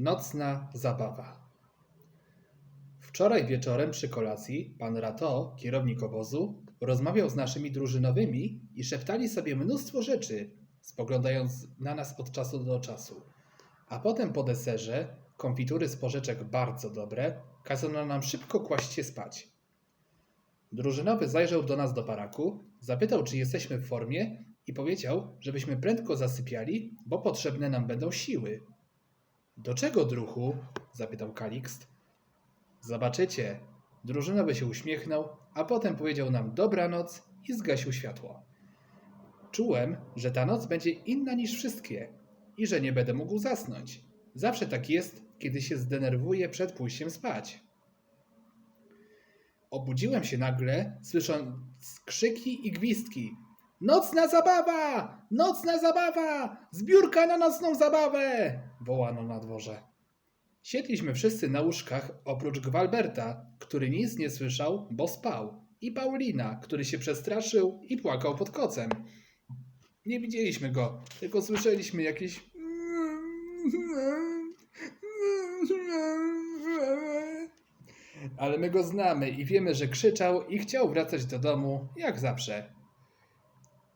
Nocna zabawa. Wczoraj wieczorem przy kolacji pan Rato, kierownik obozu, rozmawiał z naszymi drużynowymi i szeptali sobie mnóstwo rzeczy, spoglądając na nas od czasu do czasu. A potem po deserze, konfitury z porzeczek bardzo dobre, kazano nam szybko kłaść się spać. Drużynowy zajrzał do nas do baraku, zapytał, czy jesteśmy w formie i powiedział, żebyśmy prędko zasypiali, bo potrzebne nam będą siły. Do czego, druhu? zapytał Kalikst. Zobaczycie. Drużynowy się uśmiechnął, a potem powiedział nam dobranoc i zgasił światło. Czułem, że ta noc będzie inna niż wszystkie i że nie będę mógł zasnąć. Zawsze tak jest, kiedy się zdenerwuję przed pójściem spać. Obudziłem się nagle, słysząc krzyki i gwizdki. Nocna zabawa! Nocna zabawa! Zbiórka na nocną zabawę! Wołano na dworze. Siedliśmy wszyscy na łóżkach, oprócz Gwalberta, który nic nie słyszał, bo spał, i Paulina, który się przestraszył i płakał pod kocem. Nie widzieliśmy go, tylko słyszeliśmy jakieś. Ale my go znamy i wiemy, że krzyczał i chciał wracać do domu, jak zawsze.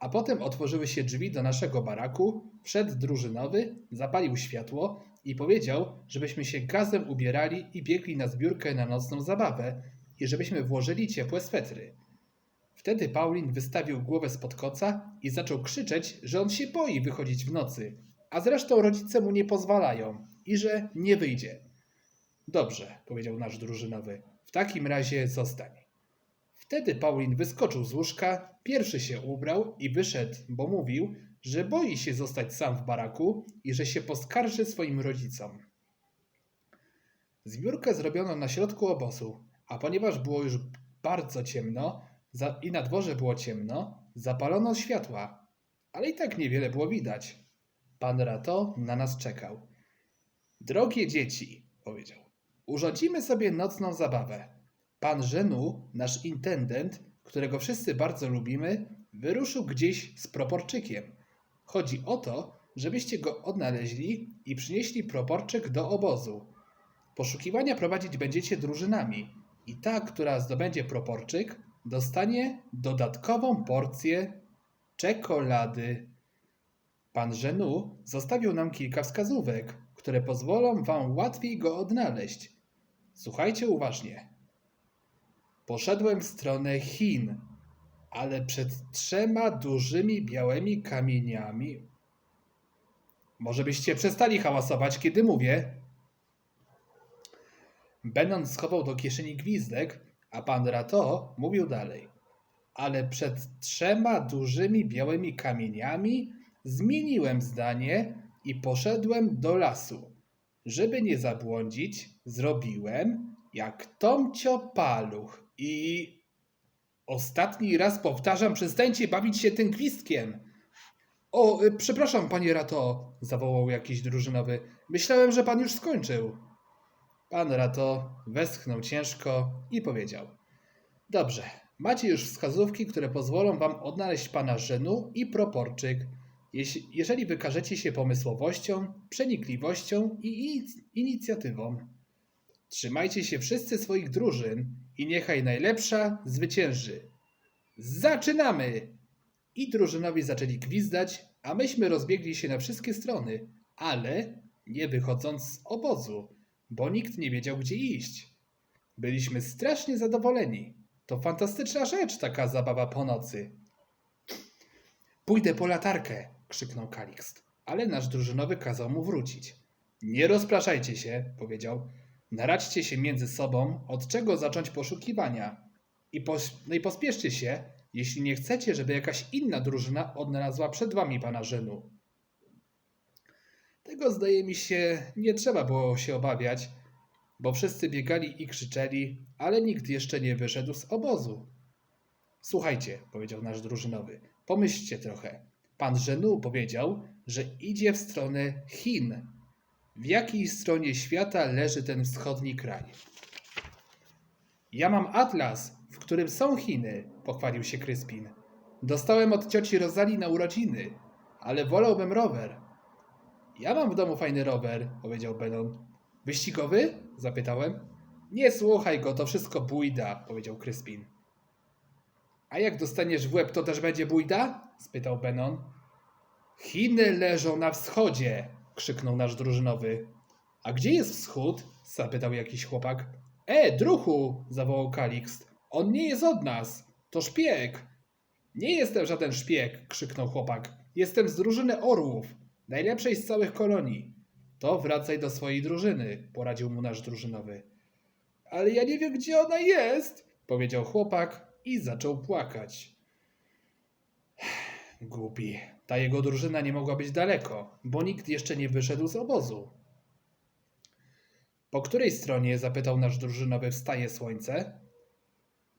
A potem otworzyły się drzwi do naszego baraku, wszedł drużynowy, zapalił światło i powiedział, żebyśmy się gazem ubierali i biegli na zbiórkę na nocną zabawę i żebyśmy włożyli ciepłe swetry. Wtedy Paulin wystawił głowę spod koca i zaczął krzyczeć, że on się boi wychodzić w nocy, a zresztą rodzice mu nie pozwalają i że nie wyjdzie. Dobrze, powiedział nasz drużynowy, w takim razie zostań. Wtedy Paulin wyskoczył z łóżka, pierwszy się ubrał i wyszedł, bo mówił, że boi się zostać sam w baraku i że się poskarży swoim rodzicom. Zbiórkę zrobiono na środku obozu, a ponieważ było już bardzo ciemno i na dworze było ciemno, zapalono światła, ale i tak niewiele było widać. Pan Rato na nas czekał. Drogie dzieci, powiedział, urządzimy sobie nocną zabawę. Pan Żenu, nasz intendent, którego wszyscy bardzo lubimy, wyruszył gdzieś z proporczykiem. Chodzi o to, żebyście go odnaleźli i przynieśli proporczyk do obozu. Poszukiwania prowadzić będziecie drużynami i ta, która zdobędzie proporczyk, dostanie dodatkową porcję czekolady. Pan Żenu zostawił nam kilka wskazówek, które pozwolą wam łatwiej go odnaleźć. Słuchajcie uważnie. Poszedłem w stronę Chin, ale przed trzema dużymi białymi kamieniami. Może byście przestali hałasować, kiedy mówię? Benon schował do kieszeni gwizdek, a pan Rato mówił dalej. Ale przed trzema dużymi białymi kamieniami zmieniłem zdanie i poszedłem do lasu. Żeby nie zabłądzić, zrobiłem jak Tomcio Paluch i... Ostatni raz powtarzam, przestańcie bawić się tym gwizdkiem. O, y, przepraszam, panie Rato, zawołał jakiś drużynowy. Myślałem, że pan już skończył. Pan Rato westchnął ciężko i powiedział: Dobrze, macie już wskazówki, które pozwolą wam odnaleźć pana Żenu i proporczyk, jeżeli wykażecie się pomysłowością, przenikliwością i inic- inicjatywą. Trzymajcie się wszyscy swoich drużyn i niechaj najlepsza zwycięży. Zaczynamy! I drużynowi zaczęli gwizdać, a myśmy rozbiegli się na wszystkie strony, ale nie wychodząc z obozu, bo nikt nie wiedział, gdzie iść. Byliśmy strasznie zadowoleni. To fantastyczna rzecz, taka zabawa po nocy. Pójdę po latarkę, krzyknął Kalikst, ale nasz drużynowy kazał mu wrócić. Nie rozpraszajcie się, powiedział. Naradźcie się między sobą, od czego zacząć poszukiwania. I, no i pospieszcie się, jeśli nie chcecie, żeby jakaś inna drużyna odnalazła przed wami pana Żenu. Tego zdaje mi się nie trzeba było się obawiać, bo wszyscy biegali i krzyczeli, ale nikt jeszcze nie wyszedł z obozu. Słuchajcie, powiedział nasz drużynowy, pomyślcie trochę. Pan Żenu powiedział, że idzie w stronę Chin. W jakiej stronie świata leży ten wschodni kraj? Ja mam atlas, w którym są Chiny, pochwalił się Kryspin. Dostałem od cioci Rozali na urodziny, ale wolałbym rower. Ja mam w domu fajny rower, powiedział Benon, Wyścigowy? zapytałem. Nie słuchaj go, to wszystko bójda, powiedział Kryspin. A jak dostaniesz w łeb, to też będzie bójda? spytał Benon. Chiny leżą na wschodzie, krzyknął nasz drużynowy. A gdzie jest wschód? zapytał jakiś chłopak. E, druchu, zawołał Kalixt. On nie jest od nas. To szpieg. Nie jestem żaden szpieg, krzyknął chłopak. Jestem z drużyny orłów, najlepszej z całych kolonii. To wracaj do swojej drużyny, poradził mu nasz drużynowy. Ale ja nie wiem, gdzie ona jest, powiedział chłopak i zaczął płakać. Głupi. Ta jego drużyna nie mogła być daleko, bo nikt jeszcze nie wyszedł z obozu. Po której stronie? zapytał nasz drużynowy wstaje słońce.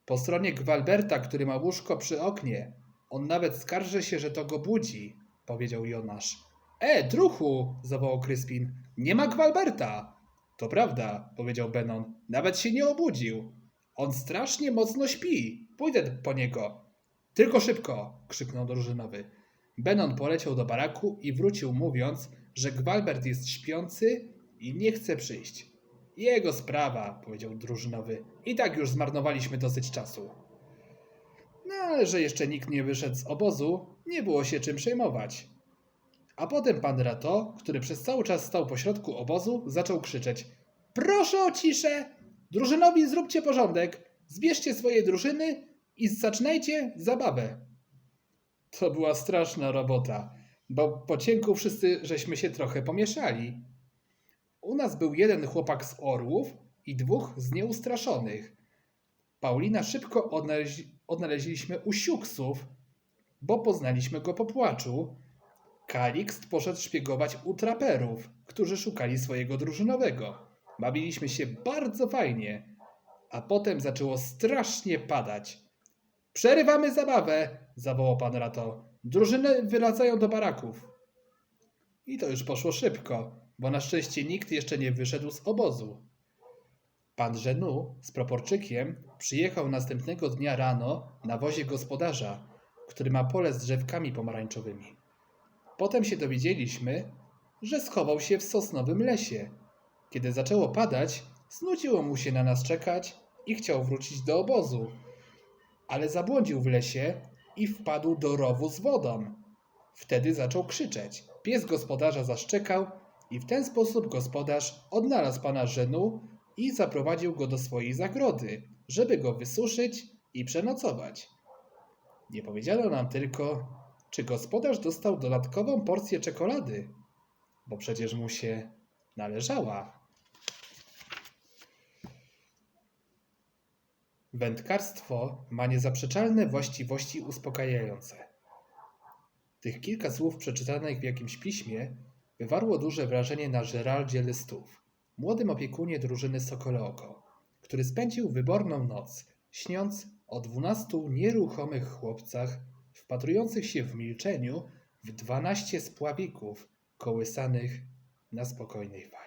Po stronie Gwalberta, który ma łóżko przy oknie. On nawet skarży się, że to go budzi, powiedział Jonasz. E, druchu, zawołał Kryspin. Nie ma Gwalberta. To prawda, powiedział Benon. Nawet się nie obudził. On strasznie mocno śpi. Pójdę po niego. Tylko szybko, krzyknął drużynowy. Benon poleciał do baraku i wrócił mówiąc, że Gwalbert jest śpiący i nie chce przyjść. Jego sprawa, powiedział drużynowy. I tak już zmarnowaliśmy dosyć czasu. No ale że jeszcze nikt nie wyszedł z obozu, nie było się czym przejmować. A potem pan Rato, który przez cały czas stał pośrodku obozu, zaczął krzyczeć: Proszę o ciszę! Drużynowi zróbcie porządek, zbierzcie swoje drużyny i zaczynajcie zabawę. To była straszna robota, bo po cienku wszyscy żeśmy się trochę pomieszali. U nas był jeden chłopak z orłów i dwóch z nieustraszonych. Paulina szybko odnaleźli, odnaleźliśmy u siuksów, bo poznaliśmy go po płaczu. Kalikst poszedł szpiegować u traperów, którzy szukali swojego drużynowego. Bawiliśmy się bardzo fajnie, a potem zaczęło strasznie padać. Przerywamy zabawę, zawołał pan Rato. Drużyny wracają do baraków. I to już poszło szybko, bo na szczęście nikt jeszcze nie wyszedł z obozu. Pan Żenu z proporczykiem przyjechał następnego dnia rano na wozie gospodarza, który ma pole z drzewkami pomarańczowymi. Potem się dowiedzieliśmy, że schował się w sosnowym lesie. Kiedy zaczęło padać, znudziło mu się na nas czekać i chciał wrócić do obozu. Ale zabłądził w lesie i wpadł do rowu z wodą. Wtedy zaczął krzyczeć. Pies gospodarza zaszczekał i w ten sposób gospodarz odnalazł pana Żenu i zaprowadził go do swojej zagrody, żeby go wysuszyć i przenocować. Nie powiedziano nam tylko, czy gospodarz dostał dodatkową porcję czekolady, bo przecież mu się należała. Wędkarstwo ma niezaprzeczalne właściwości uspokajające. Tych kilka słów przeczytanych w jakimś piśmie wywarło duże wrażenie na Geraldzie Lystów, młodym opiekunie drużyny Sokoleoko, który spędził wyborną noc, śniąc o dwunastu nieruchomych chłopcach wpatrujących się w milczeniu w dwanaście spławików kołysanych na spokojnej fali.